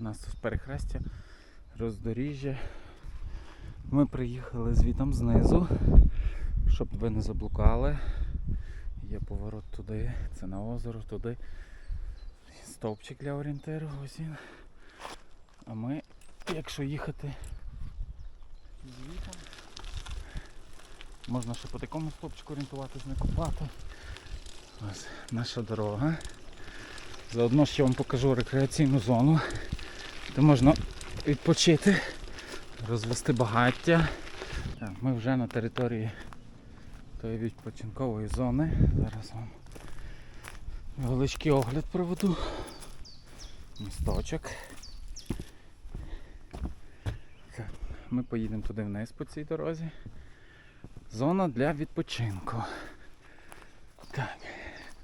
У нас тут перехрестя, роздоріжжя. Ми приїхали звітом знизу, щоб ви не заблукали. Є поворот туди, це на озеро, туди. Стовпчик для орієнтиру, ось він. А ми, якщо їхати звітом, можна ще по такому стовпчику орієнтуватись, не купати. Ось наша дорога. Заодно ще вам покажу рекреаційну зону, де можна відпочити, розвести багаття. Ми вже на території тої відпочинкової зони. Зараз вам невеличкий огляд проведу. Місточок. Ми поїдемо туди вниз по цій дорозі. Зона для відпочинку. Так.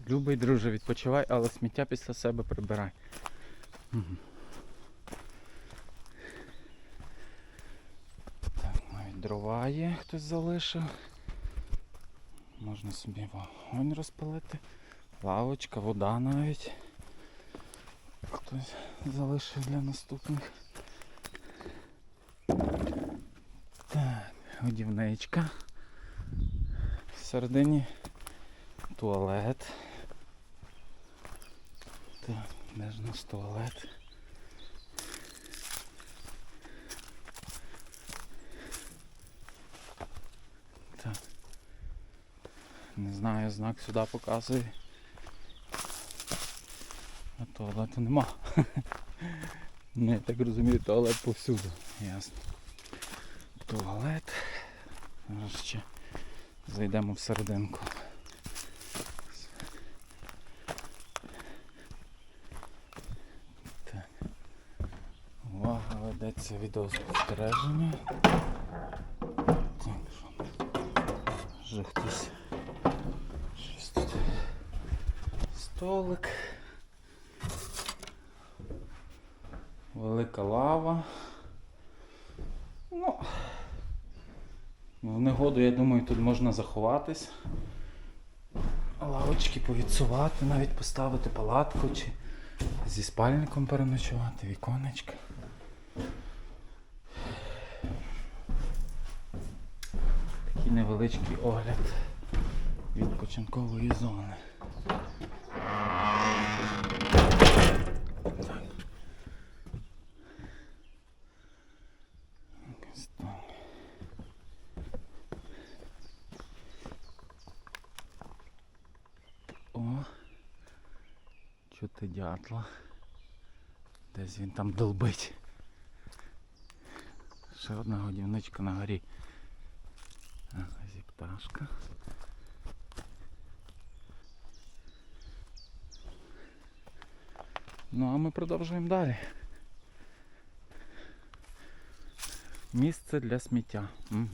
Любий друже, відпочивай, але сміття після себе прибирай. Мгм. Так, навіть дрова є, хтось залишив. Можна собі вогонь розпалити. Лавочка, вода навіть. Хтось залишив для наступних. Так, годівничка. Всередині туалет. Так, де ж у нас туалет? Знаю, знак сюди показує. А туалету нема. Не, так розумію, туалет повсюду. Ясно. Туалет. Зараз ще зайдемо всерединку. Так. Увага, ведеться відеоспостереження. Так, що? Вже хтось. Щось тут. Столик. Велика лава. Ну, в негоду, я думаю, тут можна заховатись. Лавочки повідсувати, навіть поставити палатку чи зі спальником переночувати, віконечка. Такий невеличкий огляд відпочинкової зони. Так. Якось так. О, чути дятла. Десь він там долбить. Ще одна годівничка на горі. А, ось і пташка. Ну а ми продовжуємо далі. Місце для сміття. Угу.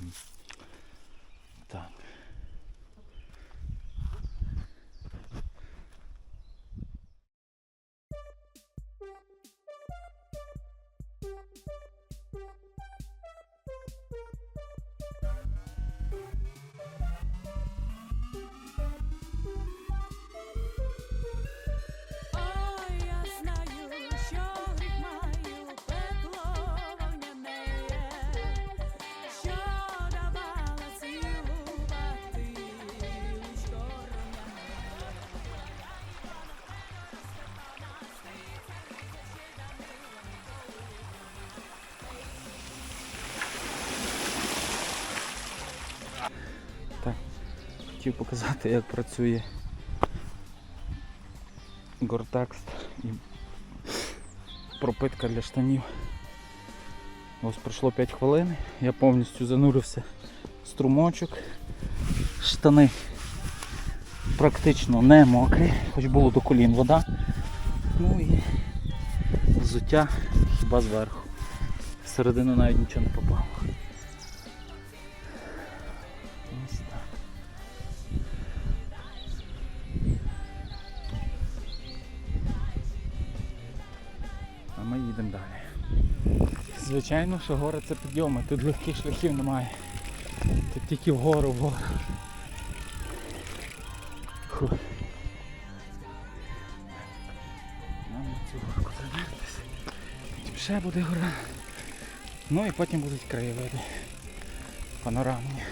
Хотів показати, як працює гортекст і пропитка для штанів. Ось пройшло 5 хвилин, я повністю занурився в струмочок. Штани практично не мокрі, хоч було до колін вода. Ну і взуття хіба зверху. Всередину навіть нічого не попало. Звичайно, що гори це підйоми, тут легких шляхів немає. Тут тільки вгору, вгору. Фух. Нам на цю горку забертися. Потім ще буде гора. Ну і потім будуть краєвиди. Панорамні.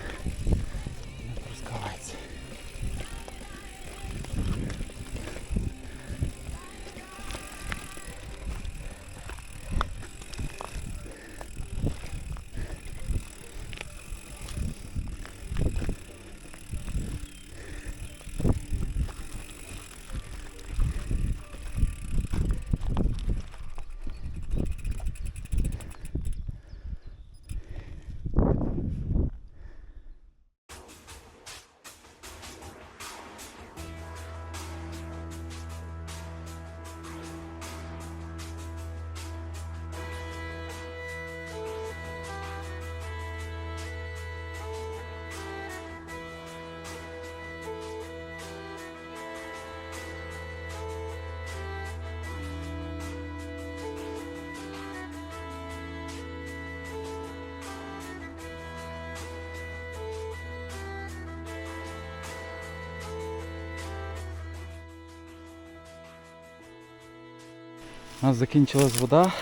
У нас закінчилась вода.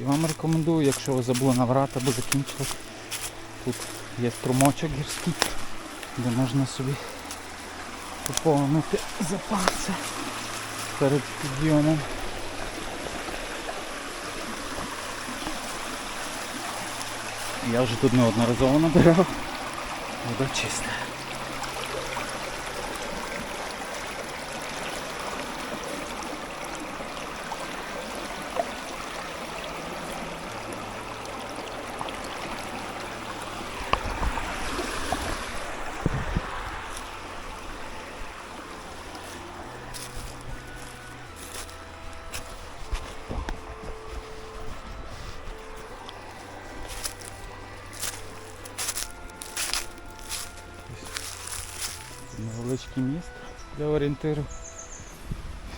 І вам рекомендую, якщо ви забули набрати або закінчилась. Тут є струмочок гірський, де можна собі поповнити запаси перед підйомом. Я вже тут неодноразово набирав. Вода чиста. Невеличкий міст для орієнтиру.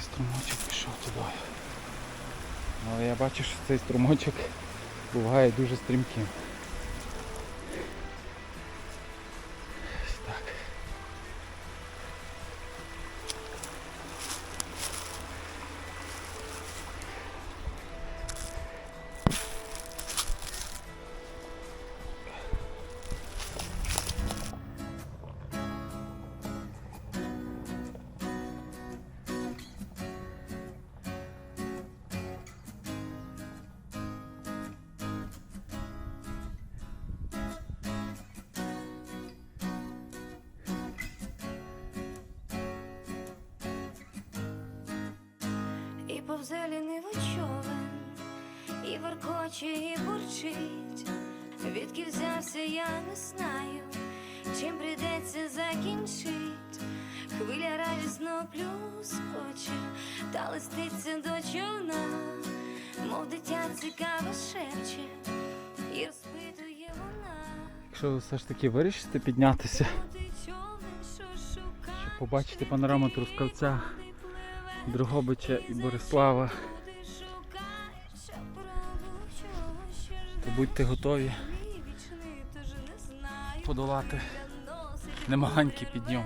Струмочок пішов туди. Але я бачу, що цей струмочок буває дуже стрімким. Повзе лінивий човен, і воркоче, і бурчить. Відки взявся, я не знаю, чим прийдеться закінчить. Хвиля радісно плюскоче, та листиться до човна, мов дитя цікаво шепче, і розпитує вона. Якщо все ж таки вирішите піднятися, щоб побачити панораму Трускавця, Дрогобича і Борислава, то будьте готові подолати Носить немаленький підйом.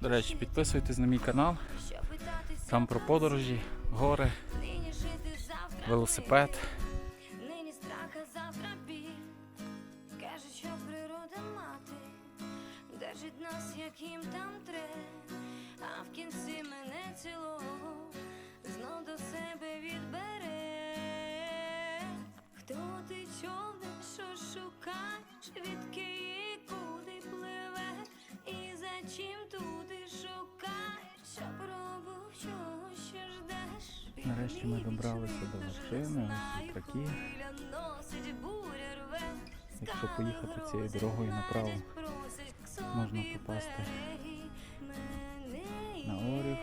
До речі, підписуйтесь на мій канал, там про подорожі, гори, велосипед. Нині страх, а завтра біль. Кажуть, що природа мати держить нас, яким там тре, а в кінці мене цілого знов до себе відбере. Хто ти човен, що шукаєш, відки чим туди шукаєш, що пробув, чого ще ждеш. Нарешті ми добралися до вершини, ось. Якщо поїхати цією дорогою направо, можна попасти на Орів.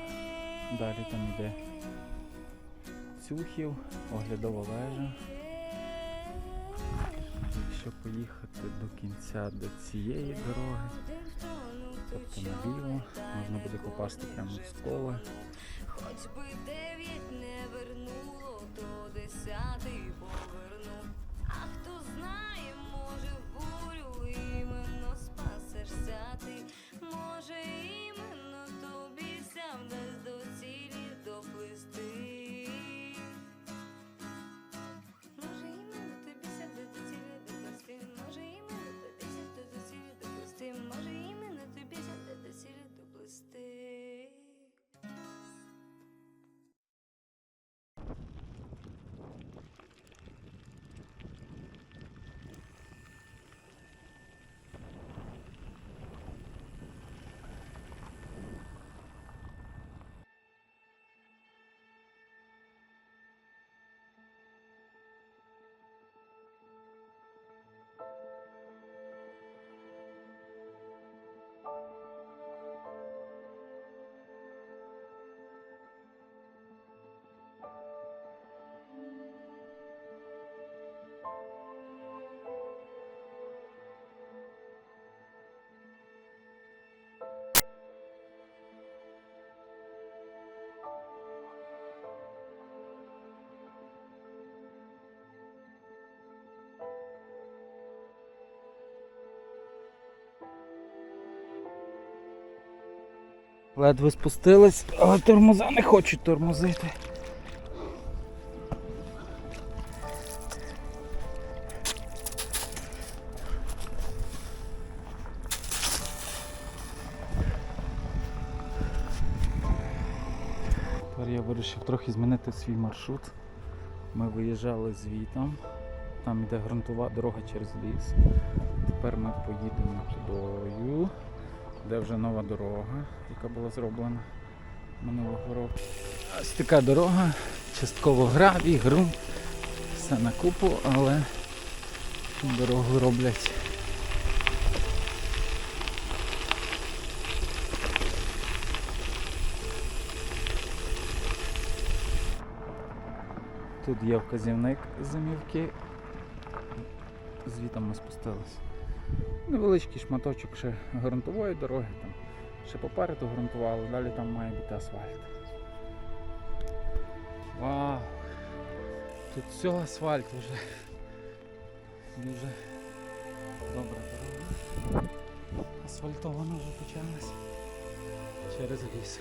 Далі там йде Цюхів, оглядова вежа. Якщо поїхати до кінця до цієї дороги, тобто наліво, можна буде попасти прямо в сколи. Ледве спустились, але тормоза не хочуть тормозити. Тепер я вирішив трохи змінити свій маршрут. Ми виїжджали звітом, там йде ґрунтова дорога через ліс. Тепер ми поїдемо тудою, де вже нова дорога, яка була зроблена минулого року. Ось така дорога, частково гравій, ґрунт, все на купу, але дорогу роблять. Тут є вказівник зимівки. Звітом ми спустилися. Невеличкий шматочок ще ґрунтової дороги, там ще попереду ґрунтували, далі там має бути асфальт. Вау! Тут все асфальт вже. Дуже добра дорога. Асфальтовано вже почалась через ліс.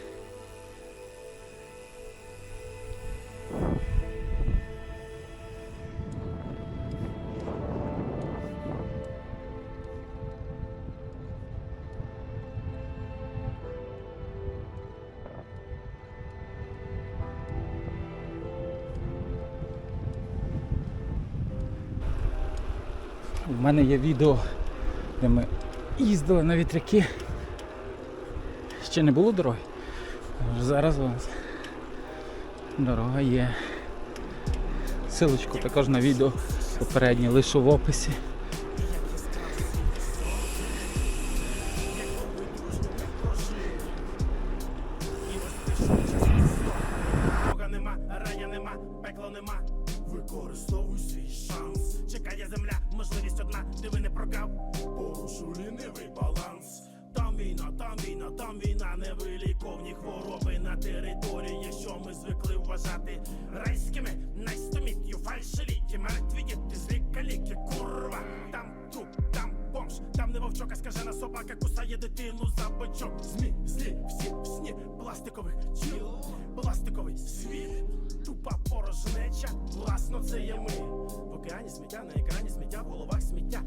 У мене є відео, де ми їздили на вітряки. Ще не було дороги. Зараз у нас дорога є. Силочку також на відео попереднє лишу в описі. Хвороби на території, що ми звикли вважати райськими. To meet мертві діти, злі каліки, курва. Там труп, там бомж, там не вовчок, а скажена собака кусає дитину за бочок. Змі, злі, всі в сні пластикових тіл, пластиковий світ, тупа порожнеча, власно, це є ми. В океані сміття, на екрані сміття, в головах сміття.